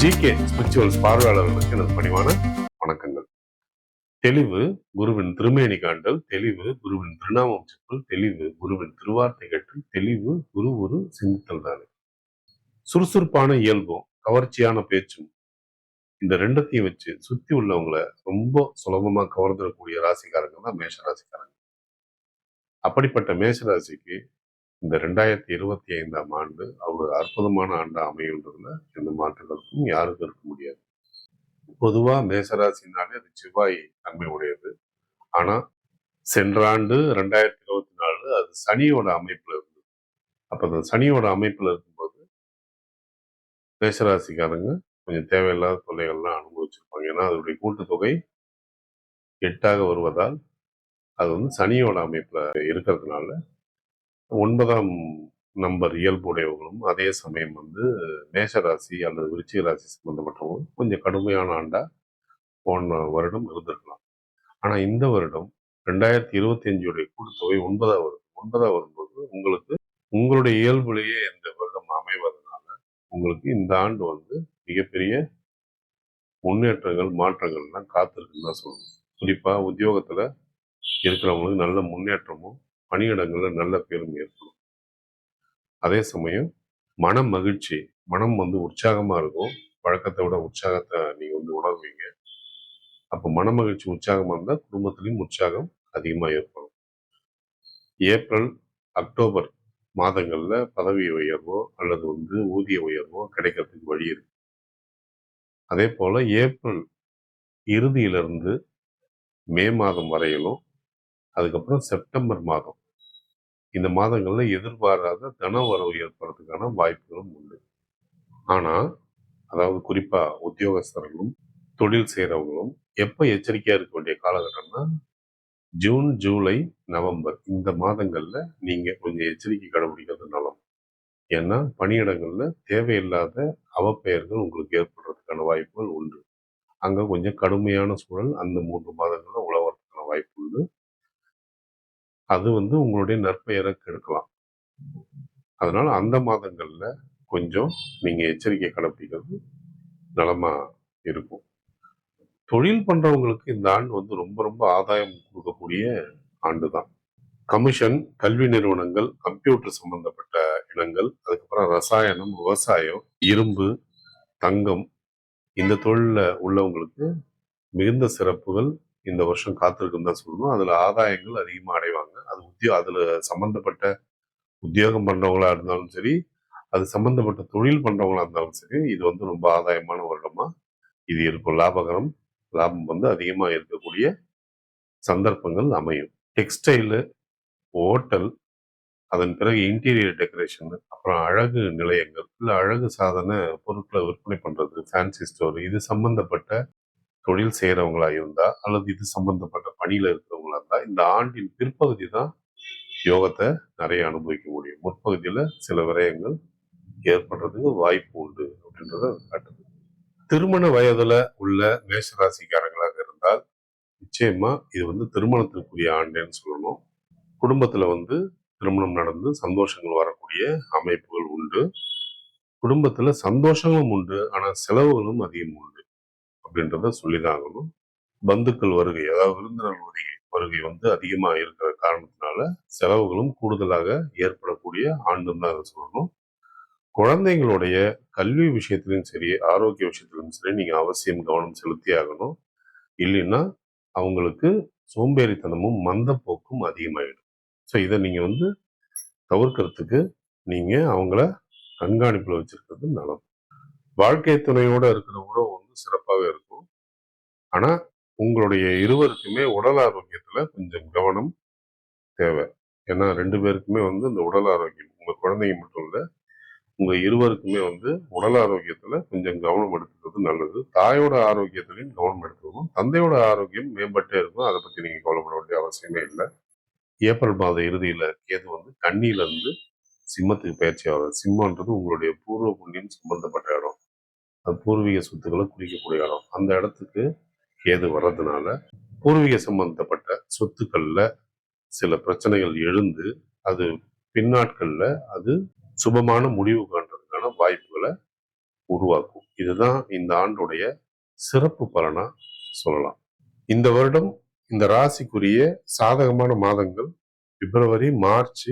GK spirituals பார்வையாளர்களுக்கு எனது பணிவான வணக்கங்கள். தெளிவு குருவின் திருமேனி காண்டல் தெளிவு குருவின் திருநாமம் செப்பல் தெளிவு குருவின் திருவார்த்தை கற்றல் தெளிவு குரு ஒரு சிந்தித்தல் தானே. சுறுசுறுப்பான இயல்பும் கவர்ச்சியான பேச்சும் இந்த ரெண்டத்தையும் வச்சு சுத்தி உள்ளவங்களை ரொம்ப சுலபமா கவர்ந்துடக்கூடிய ராசிக்காரங்க தான் மேஷ ராசிக்காரங்க அப்படிப்பட்ட மேஷ ராசிக்கு இந்த ரெண்டாயிரத்தி இருபத்தி ஐந்தாம் ஆண்டு ஒரு அற்புதமான ஆண்டாக அமையுன்றதுல எந்த மாற்றுகளுக்கும் யாருக்கும் இருக்க முடியாது. பொதுவாக மேசராசினாலே அது செவ்வாய் தன்மை உடையது. ஆனால் சென்ற ஆண்டு ரெண்டாயிரத்தி இருபத்தி நாலு அது சனியோட அமைப்பில் இருந்தது. அப்போ அந்த சனியோட அமைப்பில் இருக்கும்போது மேசராசிக்காரங்க கொஞ்சம் தேவையில்லாத தொல்லைகள்லாம் அனுபவிச்சிருப்பாங்க. ஏன்னா அதனுடைய கூட்டுத்தொகை எட்டாக வருவதால் அது வந்து சனியோட அமைப்பில் இருக்கிறதுனால ஒன்பதாம் நம்பர் இயல்புடையவங்களும் அதே சமயம் வந்து மேஷராசி அல்லது விருச்சிக ராசி சம்பந்தப்பட்டவங்க கொஞ்சம் கடுமையான ஆண்டா போன வருடம் இருந்திருக்கலாம். ஆனா இந்த வருடம் ரெண்டாயிரத்தி இருபத்தி அஞ்சுடைய கூட்டுத்தொகை ஒன்பதாம் வருது ஒன்பதாம் வரும்போது உங்களுக்கு உங்களுடைய இயல்புலேயே இந்த வருடம் அமைவதனால உங்களுக்கு இந்த ஆண்டு வந்து மிகப்பெரிய முன்னேற்றங்கள் மாற்றங்கள்லாம் காத்திருக்குன்னு தான் சொல்லணும். குறிப்பா உத்தியோகத்துல இருக்கிறவங்களுக்கு நல்ல முன்னேற்றமும் பணியிடங்களில் நல்ல பேரும் ஏற்படும். அதே சமயம் மன மகிழ்ச்சி மனம் வந்து உற்சாகமா இருக்கும். வழக்கத்தை விட உற்சாகத்தை நீங்க வந்து உணர்வீங்க. அப்ப மன மகிழ்ச்சி உற்சாகமா இருந்தா குடும்பத்திலையும் உற்சாகம் அதிகமா ஏற்படும். ஏப்ரல் அக்டோபர் மாதங்கள்ல பதவி உயர்வோ அல்லது வந்து ஊதிய உயர்வோ கிடைக்கிறதுக்கு வழி இருக்கு. அதே போல ஏப்ரல் இறுதியிலிருந்து மே மாதம் வரையிலும் அதுக்கப்புறம் செப்டம்பர் மாதம். இந்த மாதங்களில் எதிர்பாராத தன வரவு ஏற்படுறதுக்கான வாய்ப்புகளும் உண்டு. ஆனால் அதாவது குறிப்பாக உத்தியோகஸ்தர்களும் தொழில் செய்கிறவங்களும் எப்போ எச்சரிக்கையாக இருக்க வேண்டிய காலகட்டம்னா ஜூன் ஜூலை நவம்பர் இந்த மாதங்களில் நீங்கள் கொஞ்சம் எச்சரிக்கை கடைபிடிக்கிறது நலம். ஏன்னா பணியிடங்களில் தேவையில்லாத அவப்பெயர்கள் உங்களுக்கு ஏற்படுறதுக்கான வாய்ப்புகள் உண்டு. அங்கே கொஞ்சம் கடுமையான சூழல் அந்த மூன்று மாதங்களில் உழவறதுக்கான வாய்ப்பு உண்டு. அது வந்து உங்களுடைய நற்பெயரை கெடுக்கலாம். அதனால அந்த மாதங்களில் கொஞ்சம் நீங்கள் எச்சரிக்கை கடைப்பிடிக்கிறது நலமா இருக்கும். தொழில் பண்ணுறவங்களுக்கு இந்த ஆண்டு வந்து ரொம்ப ரொம்ப ஆதாயம் கொடுக்கக்கூடிய ஆண்டு தான் கமிஷன் கல்வி நிறுவனங்கள் கம்ப்யூட்டர் சம்பந்தப்பட்ட இடங்கள் அதுக்கப்புறம் ரசாயனம் விவசாயம் இரும்பு தங்கம் இந்த தொழிலில் உள்ளவங்களுக்கு மிகுந்த சிறப்புகள் இந்த வருஷம் காத்திருக்குன்னு தான் சொல்லணும். அதுல ஆதாயங்கள் அதிகமாக அடைவாங்க. அது உத்தியோ அதுல சம்பந்தப்பட்ட உத்தியோகம் பண்றவங்களா இருந்தாலும் சரி அது சம்பந்தப்பட்ட தொழில் பண்றவங்களா இருந்தாலும் சரி இது வந்து ரொம்ப ஆதாயமான வருடமா இது இருக்கும். லாபகரம் லாபம் வந்து அதிகமாக இருக்கக்கூடிய சந்தர்ப்பங்கள் அமையும். டெக்ஸ்டைலு ஹோட்டல் அதன் பிறகு இன்டீரியர் டெக்கரேஷன் அப்புறம் அழகு நிலையங்கள் இல்லை அழகு சாதன பொருட்களை விற்பனை பண்றது ஃபேன்சி ஸ்டோர் இது சம்பந்தப்பட்ட தொழில் செய்கிறவங்களா இருந்தா அல்லது இது சம்பந்தப்பட்ட பணியில இருக்கிறவங்களா இருந்தா இந்த ஆண்டின் பிற்பகுதி தான் யோகத்தை நிறைய அனுபவிக்க முடியும். முற்பகுதியில சில விரயங்கள் ஏற்படுறதுக்கு வாய்ப்பு உண்டு அப்படின்றத காட்டுது. திருமண வயதுல உள்ள மேஷராசிக்காரங்களாக இருந்தால் நிச்சயமா இது வந்து திருமணத்திற்குரிய ஆண்டுன்னு சொல்லணும். குடும்பத்துல வந்து திருமணம் நடந்து சந்தோஷங்கள் வரக்கூடிய அமைப்புகள் உண்டு. குடும்பத்துல சந்தோஷங்களும் உண்டு ஆனா செலவுகளும் அதிகம் உண்டு. அப்படின்றத சொல்லிதாகணும். பந்துக்கள் வருகை அதாவது விருந்தினர் வருகை வருகை வந்து அதிகமாக இருக்கிற காரணத்தினால செலவுகளும் கூடுதலாக ஏற்படக்கூடிய ஆண்டுன்னு தான் அதை சொல்லணும். குழந்தைங்களுடைய கல்வி விஷயத்திலும் சரி ஆரோக்கிய விஷயத்திலும் சரி நீங்க அவசியம் கவனம் செலுத்தி ஆகணும். இல்லைன்னா அவங்களுக்கு சோம்பேறித்தனமும் மந்தப்போக்கும் அதிகமாயிடும். ஸோ இதை நீங்க வந்து தவிர்க்கிறதுக்கு நீங்க அவங்கள கண்காணிப்பில் வச்சுருக்கிறது நலம் வாழ்க்கை துணையோட இருக்கிற உறவு சிறப்பாக இருக்கும். ஆனால் உங்களுடைய இருவருக்குமே உடல் ஆரோக்கியத்தில் கொஞ்சம் கவனம் தேவை. ஏன்னா ரெண்டு பேருக்குமே வந்து இந்த உடல் ஆரோக்கியம் உங்கள் குழந்தைங்க மட்டும் இல்லை உங்கள் இருவருக்குமே வந்து உடல் ஆரோக்கியத்தில் கொஞ்சம் கவனம் எடுத்துக்கிறது நல்லது. தாயோட ஆரோக்கியத்திலையும் கவனம் எடுத்துக்கணும். தந்தையோட ஆரோக்கியம் மேம்பட்டே இருக்கும். அதை பற்றி நீங்கள் கவலைப்பட வேண்டிய அவசியமே இல்லை. ஏப்ரல் மாத இறுதியில் கேது வந்து கண்ணியிலேருந்து சிம்மத்துக்கு பயிற்சி ஆகிறது சிம்மன்றது உங்களுடைய பூர்வ புண்ணியம் சம்பந்தப்பட்ட இடம். பூர்வீக சொத்துக்களை குறிக்கக்கூடிய இடம். அந்த இடத்துக்கு கேது வர்றதுனால பூர்வீக சம்பந்தப்பட்ட சொத்துக்கள்ல சில பிரச்சனைகள் எழுந்து அது பின்னாட்கள்ல அது சுபமான முடிவு காண்றதுக்கான வாய்ப்புகளை உருவாக்கும். இதுதான் இந்த ஆண்டுடைய சிறப்பு பலனா சொல்லலாம். இந்த வருடம் இந்த ராசிக்குரிய சாதகமான மாதங்கள் பிப்ரவரி மார்ச்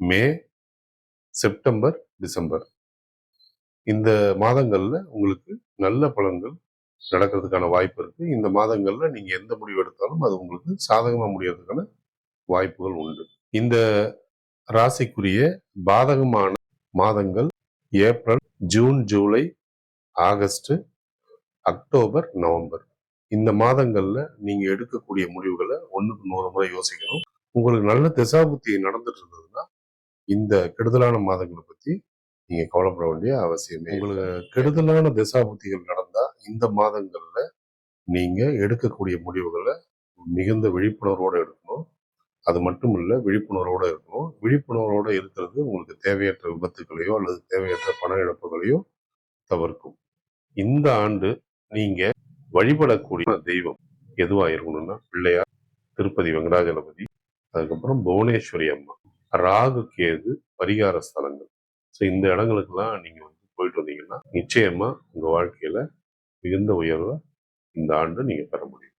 மே செப்டம்பர் டிசம்பர். இந்த மாதங்கள்ல உங்களுக்கு நல்ல பலன்கள் நடக்கிறதுக்கான வாய்ப்பு இருக்கு. இந்த மாதங்கள்ல நீங்க எந்த முடிவு எடுத்தாலும் அது உங்களுக்கு சாதகமா முடியறதுக்கான வாய்ப்புகள் உண்டு. இந்த ராசிக்குரிய பாதகமான மாதங்கள் April June July August October November. இந்த மாதங்கள்ல நீங்க எடுக்கக்கூடிய முடிவுகளை ஒன்றுக்கு நூறு முறை யோசிக்கணும். உங்களுக்கு நல்ல திசாபுத்தி நடந்துட்டு இருந்ததுன்னா இந்த கெடுதலான மாதங்களை பத்தி நீங்க கவலைப்பட வேண்டிய அவசியமே உங்களுக்கு கெடுதலான திசாபுத்திகள் நடந்தா இந்த மாதங்கள்ல நீங்க எடுக்கக்கூடிய முடிவுகளை மிகுந்த விழிப்புணர்வோடு எடுக்கணும். அது மட்டும் இல்ல விழிப்புணர்வோட இருக்கணும். விழிப்புணர்வோட இருக்கிறது உங்களுக்கு தேவையற்ற விபத்துகளையோ அல்லது தேவையற்ற பண இழப்புகளையோ தவிர்க்கும். இந்த ஆண்டு நீங்க வழிபடக்கூடிய தெய்வம் எதுவா இருக்கணும்னா பிள்ளையார் திருப்பதி வெங்கடாஜலபதி அதுக்கப்புறம் புவனேஸ்வரி அம்மா ராகு கேது பரிகார ஸ்தலங்கள். ஸோ இந்த இடங்களுக்கெல்லாம் நீங்கள் வந்து போயிட்டு வந்தீங்கன்னா நிச்சயமாக உங்கள் வாழ்க்கையில் மிகுந்த உயர்வை இந்த ஆண்டு நீங்கள் பெற முடியும்.